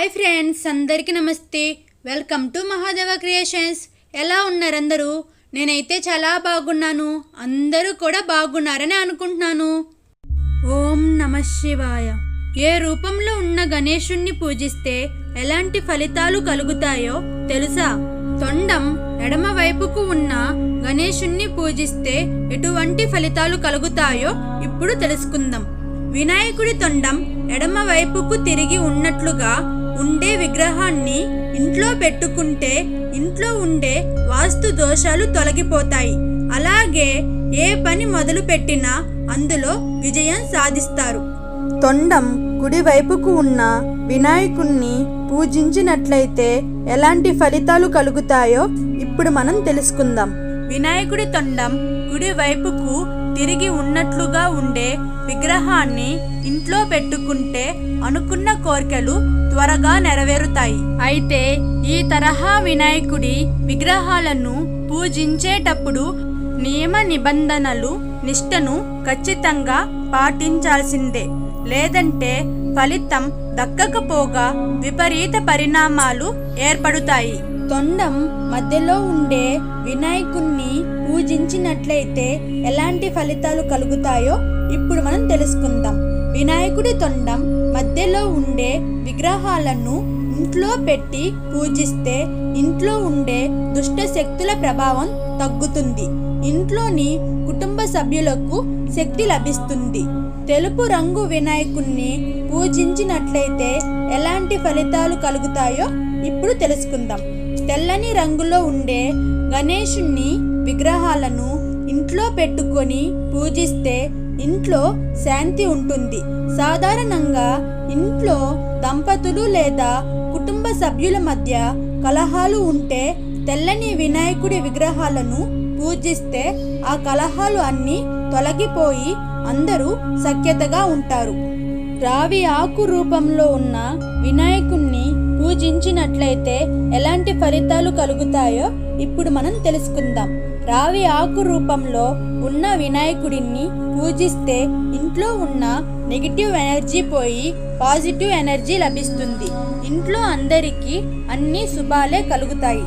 Hi friends అందరికీ నమస్తే. Welcome to Mahadeva creations. ఎలా ఉన్నారు అందరూ? నేనైతే చాలా బాగున్నాను. అందరూ కూడా బాగున్నారని అనుకుంటున్నాను. ఓం నమ శివాయ. ఏ రూపంలో ఉన్న గణేశుణ్ణి పూజిస్తే ఎలాంటి ఫలితాలు కలుగుతాయో తెలుసా? తొండం ఎడమ వైపుకు ఉన్న గణేశుణ్ణి పూజిస్తే ఎటువంటి ఫలితాలు కలుగుతాయో ఇప్పుడు తెలుసుకుందాం. వినాయకుడి తొండం ఎడమ వైపుకు తిరిగి ఉన్నట్లుగా ఉండే విగ్రహాన్ని ఇంట్లో పెట్టుకుంటే ఇంట్లో ఉండే వాస్తు దోషాలు తొలగిపోతాయి. అలాగే ఏ పని మొదలు పెట్టినా అందులో విజయం సాధిస్తారు. తొండం కుడివైపుకు ఉన్న వినాయకుణ్ణి పూజించినట్లయితే ఎలాంటి ఫలితాలు కలుగుతాయో ఇప్పుడు మనం తెలుసుకుందాం. వినాయకుడి తొండం కుడివైపుకు తిరిగి ఉన్నట్లుగా ఉండే విగ్రహాన్ని ఇంట్లో పెట్టుకుంటే అనుకున్న కోరికలు త్వరగా నెరవేరుతాయి. అయితే ఈ తరహా వినాయకుడి విగ్రహాలను పూజించేటప్పుడు నియమ నిబంధనలు నిష్టను ఖచ్చితంగా పాటించాల్సిందే. లేదంటే ఫలితం దక్కకపోగా విపరీత పరిణామాలు ఏర్పడుతాయి. తొండం మధ్యలో ఉండే వినాయకుణ్ణి పూజించినట్లయితే ఎలాంటి ఫలితాలు కలుగుతాయో ఇప్పుడు మనం తెలుసుకుందాం. వినాయకుడి తొండం మధ్యలో ఉండే విగ్రహాలను ఇంట్లో పెట్టి పూజిస్తే ఇంట్లో ఉండే దుష్ట శక్తుల ప్రభావం తగ్గుతుంది. ఇంట్లోని కుటుంబ సభ్యులకు శక్తి లభిస్తుంది. తెలుపు రంగు వినాయకుణ్ణి పూజించినట్లయితే ఎలాంటి ఫలితాలు కలుగుతాయో ఇప్పుడు తెలుసుకుందాం. తెల్లని రంగులో ఉండే గణేశుణ్ణి విగ్రహాలను ఇంట్లో పెట్టుకొని పూజిస్తే ఇంట్లో శాంతి ఉంటుంది. సాధారణంగా ఇంట్లో దంపతులు లేదా కుటుంబ సభ్యుల మధ్య కలహాలు ఉంటే తెల్లని వినాయకుడి విగ్రహాలను పూజిస్తే ఆ కలహాలు అన్నీ తొలగిపోయి అందరూ సఖ్యతగా ఉంటారు. రావి ఆకు రూపంలో ఉన్న వినాయకుణ్ణి పూజించినట్లయితే ఎలాంటి ఫలితాలు కలుగుతాయో ఇప్పుడు మనం తెలుసుకుందాం. రావి ఆకు రూపంలో ఉన్న వినాయకుడిని పూజిస్తే ఇంట్లో ఉన్న నెగిటివ్ ఎనర్జీ పోయి పాజిటివ్ ఎనర్జీ లభిస్తుంది. ఇంట్లో అందరికీ అన్ని శుభాలే కలుగుతాయి.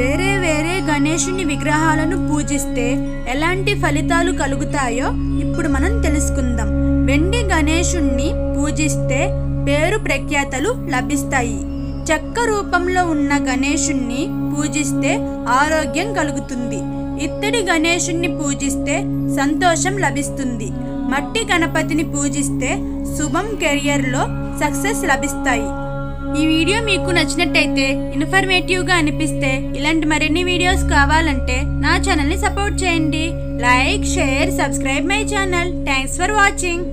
వేరే వేరే గణేషుని విగ్రహాలను పూజిస్తే ఎలాంటి ఫలితాలు కలుగుతాయో ఇప్పుడు మనం తెలుసుకుందాం. వెండి గణేషుణ్ణి పూజిస్తే పేరు ప్రఖ్యాతలు లభిస్తాయి. చెక్క రూపంలో ఉన్న గణేశుణ్ణి పూజిస్తే ఆరోగ్యం కలుగుతుంది. ఇత్తడి గణేశుణ్ణి పూజిస్తే సంతోషం లభిస్తుంది. మట్టి గణపతిని పూజిస్తే శుభం కెరియర్లో సక్సెస్ లభిస్తాయి. ఈ వీడియో మీకు నచ్చినట్టయితే ఇన్ఫర్మేటివ్గా అనిపిస్తే ఇలాంటి మరిన్ని వీడియోస్ కావాలంటే నా ఛానల్ని సపోర్ట్ చేయండి. Like share subscribe my channel. Thanks for watching.